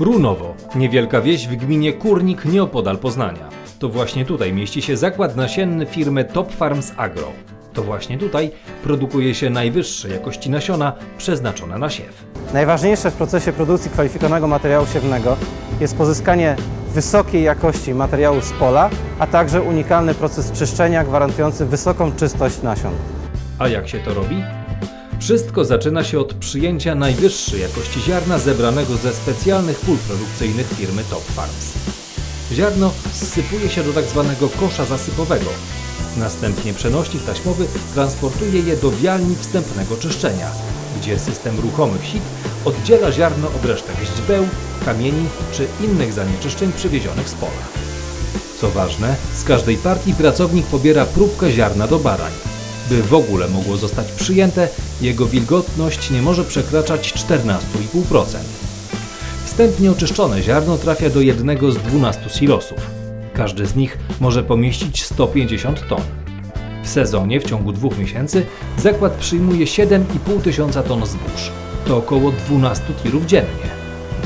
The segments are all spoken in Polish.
Runowo, niewielka wieś w gminie Kurnik nieopodal Poznania. To właśnie tutaj mieści się zakład nasienny firmy Top Farms Agro. To właśnie tutaj produkuje się najwyższej jakości nasiona przeznaczone na siew. Najważniejsze w procesie produkcji kwalifikowanego materiału siewnego jest pozyskanie wysokiej jakości materiału z pola, a także unikalny proces czyszczenia gwarantujący wysoką czystość nasion. A jak się to robi? Wszystko zaczyna się od przyjęcia najwyższej jakości ziarna zebranego ze specjalnych pól produkcyjnych firmy Top Farms. Ziarno zsypuje się do tak zwanego kosza zasypowego. Następnie przenośnik taśmowy transportuje je do wialni wstępnego czyszczenia, gdzie system ruchomych sit oddziela ziarno od resztek źdźbeł, kamieni czy innych zanieczyszczeń przywiezionych z pola. Co ważne, z każdej partii pracownik pobiera próbkę ziarna do barań. By w ogóle mogło zostać przyjęte, jego wilgotność nie może przekraczać 14,5%. Wstępnie oczyszczone ziarno trafia do jednego z 12 silosów. Każdy z nich może pomieścić 150 ton. W sezonie w ciągu dwóch miesięcy zakład przyjmuje 7,5 tysiąca ton zbóż. To około 12 tirów dziennie.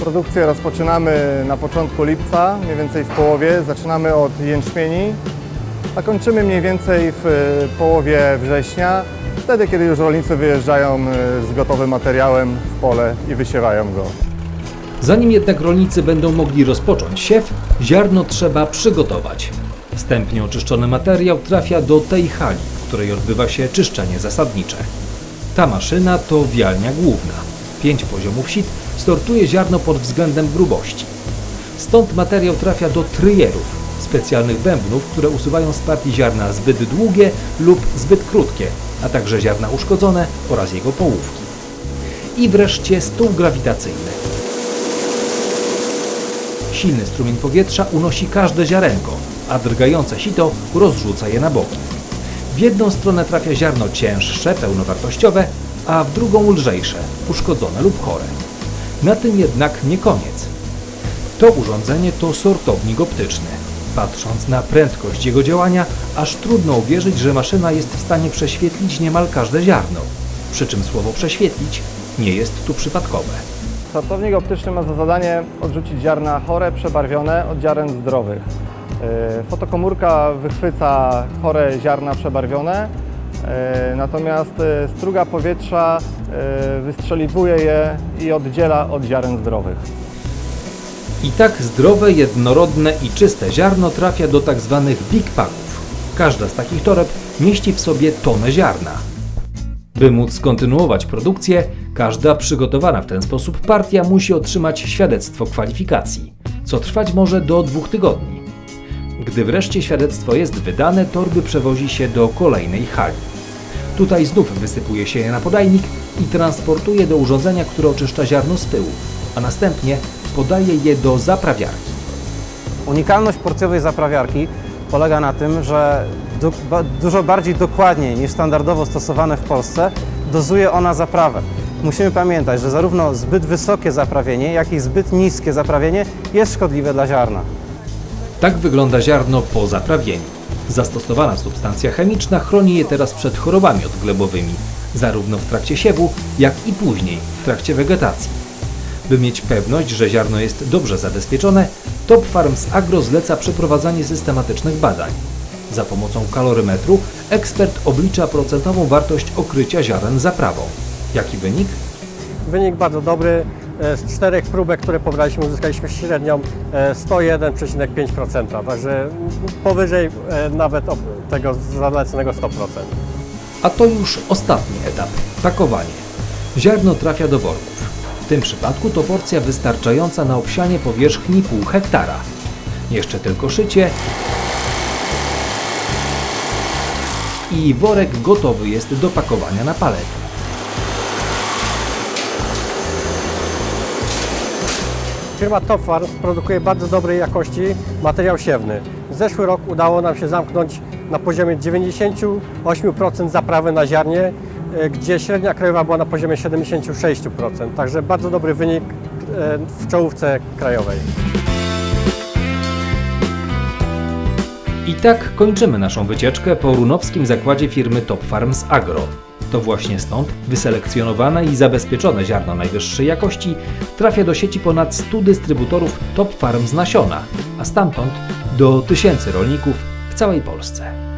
Produkcję rozpoczynamy na początku lipca, mniej więcej w połowie. Zaczynamy od jęczmieni, a kończymy mniej więcej w e, połowie września, wtedy kiedy już rolnicy wyjeżdżają e, z gotowym materiałem w pole i wysiewają go. Zanim jednak rolnicy będą mogli rozpocząć siew, ziarno trzeba przygotować. Wstępnie oczyszczony materiał trafia do tej hali, w której odbywa się czyszczenie zasadnicze. Ta maszyna to wialnia główna. Pięć poziomów sit sortuje ziarno pod względem grubości. Stąd materiał trafia do tryjerów, specjalnych bębnów, które usuwają z partii ziarna zbyt długie lub zbyt krótkie, a także ziarna uszkodzone oraz jego połówki. I wreszcie stół grawitacyjny. Silny strumień powietrza unosi każde ziarenko, a drgające sito rozrzuca je na boki. W jedną stronę trafia ziarno cięższe, pełnowartościowe, a w drugą lżejsze, uszkodzone lub chore. Na tym jednak nie koniec. To urządzenie to sortownik optyczny. Patrząc na prędkość jego działania, aż trudno uwierzyć, że maszyna jest w stanie prześwietlić niemal każde ziarno. Przy czym słowo prześwietlić nie jest tu przypadkowe. Sortownik optyczny ma za zadanie odrzucić ziarna chore, przebarwione od ziaren zdrowych. E, Fotokomórka wychwyca chore ziarna przebarwione, e, natomiast e, struga powietrza wystrzeliwuje je i oddziela od ziaren zdrowych. I tak zdrowe, jednorodne i czyste ziarno trafia do tak zwanych big packów. Każda z takich toreb mieści w sobie tonę ziarna. By móc kontynuować produkcję, każda przygotowana w ten sposób partia musi otrzymać świadectwo kwalifikacji, co trwać może do dwóch tygodni. Gdy wreszcie świadectwo jest wydane, torby przewozi się do kolejnej hali. Tutaj znów wysypuje się je na podajnik i transportuje do urządzenia, które oczyszcza ziarno z pyłu, a następnie podaje je do zaprawiarki. Unikalność porcjowej zaprawiarki polega na tym, że du ba dużo bardziej dokładnie niż standardowo stosowane w Polsce dozuje ona zaprawę. Musimy pamiętać, że zarówno zbyt wysokie zaprawienie, jak i zbyt niskie zaprawienie jest szkodliwe dla ziarna. Tak wygląda ziarno po zaprawieniu. Zastosowana substancja chemiczna chroni je teraz przed chorobami odglebowymi, zarówno w trakcie siewu, jak i później, w trakcie wegetacji. By mieć pewność, że ziarno jest dobrze zabezpieczone, Top Farms Agro zleca przeprowadzanie systematycznych badań. Za pomocą kalorymetru ekspert oblicza procentową wartość okrycia ziaren zaprawą. Jaki wynik? Wynik bardzo dobry. E, Z czterech próbek, które pobraliśmy, uzyskaliśmy średnią e, 101,5%, także powyżej e, nawet tego zaleconego 100%. A to już ostatni etap pakowanie. Ziarno trafia do worków. W tym przypadku to porcja wystarczająca na obsianie powierzchni pół hektara. Jeszcze tylko szycie i worek gotowy jest do pakowania na palety. Firma Top Farms produkuje bardzo dobrej jakości materiał siewny. Zeszły rok udało nam się zamknąć na poziomie 98% zaprawy na ziarnie, gdzie średnia krajowa była na poziomie 76%. Także bardzo dobry wynik e, w czołówce krajowej. I tak kończymy naszą wycieczkę po runowskim zakładzie firmy Top Farms Agro. To właśnie stąd wyselekcjonowane i zabezpieczone ziarno najwyższej jakości trafia do sieci ponad 100 dystrybutorów Top Farm z nasiona, a stamtąd do tysięcy rolników w całej Polsce.